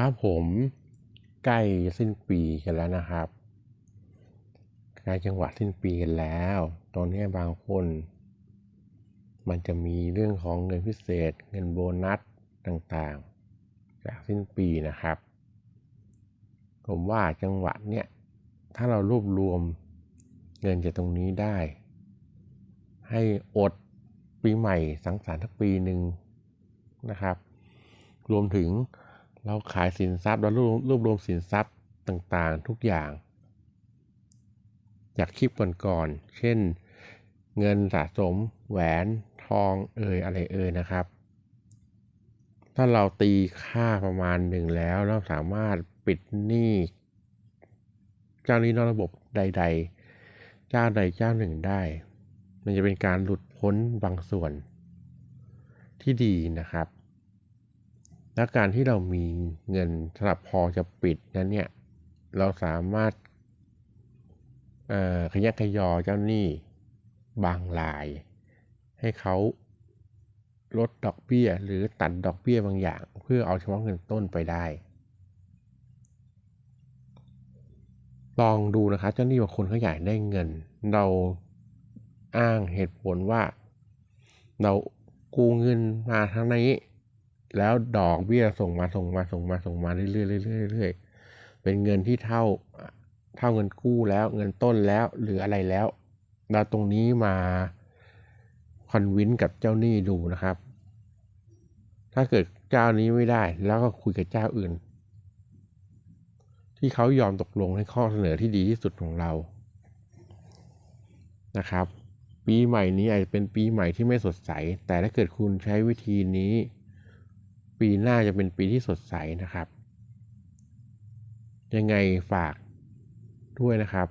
ครับผมใกล้สิ้นปีกันแล้วนะครับใกล้จังหวะสิ้นปีกันแล้ว ตอนนี้บางคน มันจะมีเรื่องของเงินพิเศษ เงินโบนัสต่างๆ จากสิ้นปีนะครับ ผมว่าจังหวะเนี้ยถ้าเรารวบรวมเงินจากตรงนี้ได้ ให้อดปีใหม่สังสรรค์ทักปีหนึ่งนะครับ รวมถึง เราขายสินทรัพย์เรารวบรวบรวมสินทรัพย์ต่างๆ ทุกอย่าง จากคลิปก่อนๆ เช่น เงินสะสม แหวนทองเอ่ยอะไรเอ่ยนะครับ ถ้าเราตีค่าประมาณหนึ่งแล้วเราสามารถปิดหนี้เจ้าหนี้นอกระบบใด ๆ เจ้าใดเจ้าหนึ่งได้ มันจะเป็นการหลุดพ้นบางส่วนที่ดีนะครับ และการที่เรามีเงินสำหรับพอจะปิดนั้นเนี่ยเราสามารถขยักขยอเจ้าหนี้บางราย ให้เขาลดดอกเบี้ยหรือตัดดอกเบี้ยบางอย่าง เพื่อเอาเฉพาะเงินต้นไปได้ ลองดูนะครับเจ้าหนี้บางคนเขาอยากได้เงิน เราอ้างเหตุผลว่า เรากู้เงินมาทั้งนี้ แล้วดอกเบี้ยส่งมาส่งมาส่งมาส่งมาเรื่อยๆเรื่อยๆเรื่อยๆเป็นเงินที่เท่าเท่าเงินกู้แล้ว เงินต้นแล้วหรืออะไรแล้วเราตรงนี้มาคอนวินกับเจ้าหนี้ดูนะครับ ถ้าเกิดเจ้านี้ไม่ได้ แล้วก็คุยกับเจ้าอื่น ที่เขายอมตกลงให้ข้อเสนอที่ดีที่สุดของเรานะครับ ปีใหม่นี้อาจจะเป็นปีใหม่ที่ไม่สดใส แต่ถ้าเกิดคุณใช้วิธีนี้ ปีหน้าจะเป็นปีที่สดใสนะครับ ยังไงฝากด้วยนะครับ